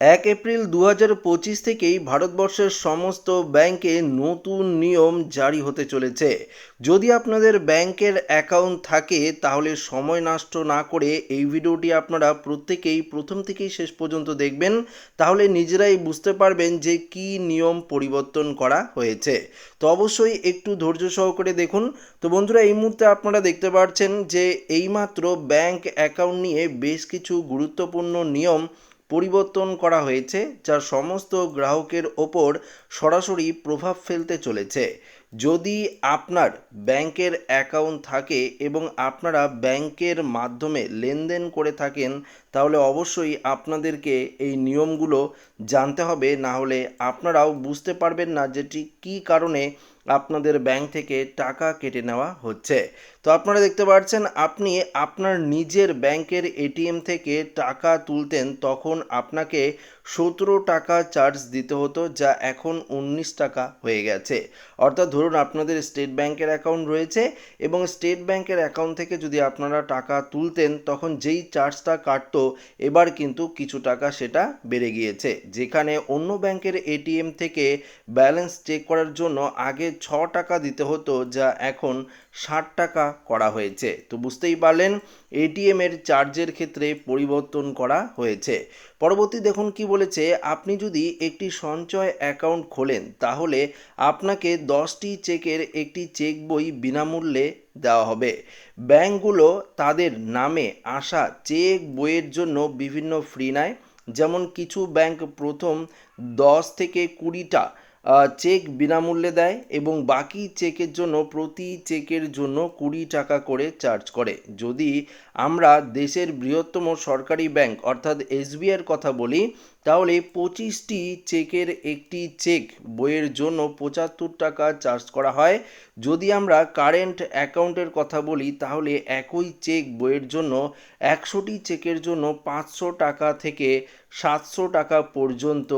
এক এপ্রিল দু পঁচিশ থেকেই ভারতবর্ষের সমস্ত ব্যাংকে নতুন নিয়ম জারি হতে চলেছে। যদি আপনাদের ব্যাংকের অ্যাকাউন্ট থাকে, তাহলে সময় নষ্ট না করে এই ভিডিওটি আপনারা প্রত্যেকেই প্রথম থেকেই শেষ পর্যন্ত দেখবেন। তাহলে নিজেরাই বুঝতে পারবেন যে কি নিয়ম পরিবর্তন করা হয়েছে। তো অবশ্যই একটু ধৈর্য সহকারে দেখুন। তো বন্ধুরা, এই মুহূর্তে আপনারা দেখতে পাচ্ছেন যে এইমাত্র ব্যাংক অ্যাকাউন্ট নিয়ে বেশ কিছু গুরুত্বপূর্ণ নিয়ম পরিবর্তন করা হয়েছে যা সমস্ত গ্রাহকের ওপর সরাসরি প্রভাব ফেলতে চলেছে। যদি আপনার ব্যাংকের অ্যাকাউন্ট থাকে এবং আপনারা ব্যাংকের মাধ্যমে লেনদেন করে থাকেন, তাহলে অবশ্যই আপনাদেরকে এই নিয়মগুলো জানতে হবে। না হলে আপনারাও বুঝতে পারবেন না যে ঠিক কী কারণে আপনাদের ব্যাংক থেকে টাকা কেটে নেওয়া হচ্ছে। তো আপনারা দেখতে পাচ্ছেন, আপনি আপনার নিজের ব্যাংকের এটিএম থেকে টাকা তুলতেন, তখন আপনাকে সতেরো টাকা চার্জ দিতে হতো, যা এখন উনিশ টাকা হয়ে গেছে। অর্থাৎ ধরুন আপনাদের স্টেট ব্যাংকের অ্যাকাউন্ট রয়েছে এবং স্টেট ব্যাংকের অ্যাকাউন্ট থেকে যদি আপনারা টাকা তুলতেন, তখন যেই চার্জটা কাটত, এবার কিন্তু কিছু টাকা সেটা বেড়ে গিয়েছে। যেখানে অন্য ব্যাংকের এটিএম থেকে ব্যালেন্স চেক করার জন্য আগে ছ টাকা দিতে হতো, যা এখন ষাট টাকা করা হয়েছে। তো বুঝতেই পারলেন এটিএম এর চার্জের ক্ষেত্রে পরিবর্তন করা হয়েছে। পরবর্তী দেখুন কি বলেছে, আপনি যদি একটি সঞ্চয় অ্যাকাউন্ট খোলেন, তাহলে আপনাকে দশটি চেকের একটি চেক বই বিনামূল্যে দেওয়া হবে। ব্যাংকগুলো তাদের নামে আসা চেক বইয়ের জন্য বিভিন্ন ফ্রি নেয়, যেমন কিছু ব্যাংক প্রথম দশ থেকে কুড়িটা চেক বিনামূল্যে দেয় এবং বাকি চেকের জন্য প্রতি চেকের জন্য কুড়ি টাকা করে চার্জ করে। যদি আমরা দেশের বৃহত্তম সরকারি ব্যাংক অর্থাৎ এসবিআইয়ের কথা বলি, তাহলে পঁচিশটি চেকের একটি চেক বইয়ের জন্য পঁচাত্তর টাকা চার্জ করা হয়। যদি আমরা কারেন্ট অ্যাকাউন্টের কথা বলি, তাহলে একই চেক বইয়ের জন্য একশোটি চেকের জন্য পাঁচশো টাকা থেকে সাতশো টাকা পর্যন্ত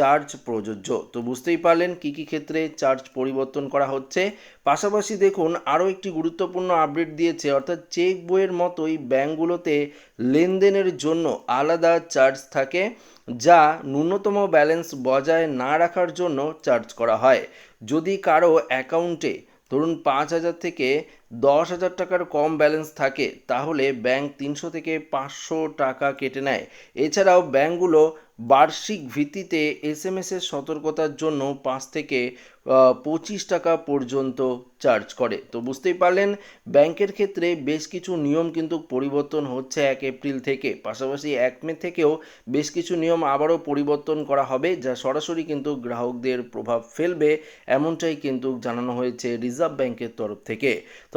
চার্জ প্রযোজ্য। তো বুঝতেই পারলেন কী কী ক্ষেত্রে চার্জ পরিবর্তন করা হচ্ছে। পাশাপাশি দেখুন, আরও একটি গুরুত্বপূর্ণ আপডেট দিয়েছে, অর্থাৎ চেক বইয়ের মতোই ব্যাঙ্কগুলোতে লেনদেনের জন্য আলাদা চার্জ থাকে, যা ন্যূনতম ব্যালেন্স বজায় না রাখার জন্য চার্জ করা হয়। যদি কারও অ্যাকাউন্টে, ধরুন পাঁচ হাজার থেকে দশ হাজার টাকার কম ব্যালেন্স থাকে, তাহলে ব্যাংক তিনশো থেকে পাঁচশো টাকা কেটে নেয়। এছাড়াও ব্যাংকগুলো বার্ষিক ভিত্তিতে এস এম এসের সতর্কতার জন্য পাঁচ থেকে পঁচিশ টাকা পর্যন্ত চার্জ করে। তো বুঝতেই পারলেন, ব্যাংকের ক্ষেত্রে বেশ কিছু নিয়ম কিন্তু পরিবর্তন হচ্ছে এক এপ্রিল থেকে। পাশাপাশি এক মে থেকেও বেশ কিছু নিয়ম আবারও পরিবর্তন করা হবে, যা সরাসরি কিন্তু গ্রাহকদের প্রভাব ফেলবে, এমনটাই কিন্তু জানানো হয়েছে রিজার্ভ ব্যাংকের তরফ থেকে। তো